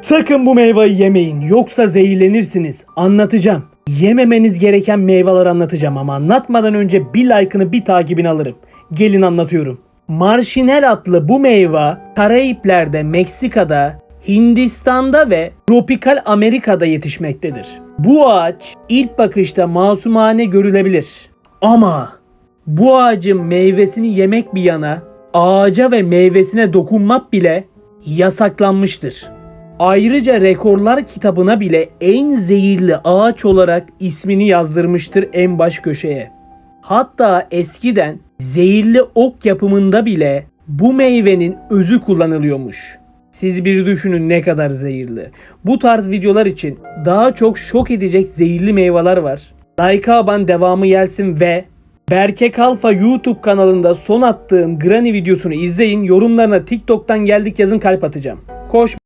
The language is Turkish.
Sakın bu meyveyi yemeyin yoksa zehirlenirsiniz. Anlatacağım. Yememeniz gereken meyveler anlatacağım ama anlatmadan önce bir like'ını bir takibini alırım. Gelin anlatıyorum. Marşinel adlı bu meyve Karayipler'de, Meksika'da, Hindistan'da ve tropikal Amerika'da yetişmektedir. Bu ağaç ilk bakışta masumane görülebilir. Ama bu ağacın meyvesini yemek bir yana ağaca ve meyvesine dokunmak bile yasaklanmıştır. Ayrıca rekorlar kitabına bile en zehirli ağaç olarak ismini yazdırmıştır en baş köşeye. Hatta eskiden zehirli ok yapımında bile bu meyvenin özü kullanılıyormuş. Siz bir düşünün ne kadar zehirli. Bu tarz videolar için daha çok şok edecek zehirli meyveler var. Like aban devamı gelsin ve Berke Kalfa YouTube kanalında son attığım Granny videosunu izleyin. Yorumlarına TikTok'tan geldik yazın kalp atacağım. Koş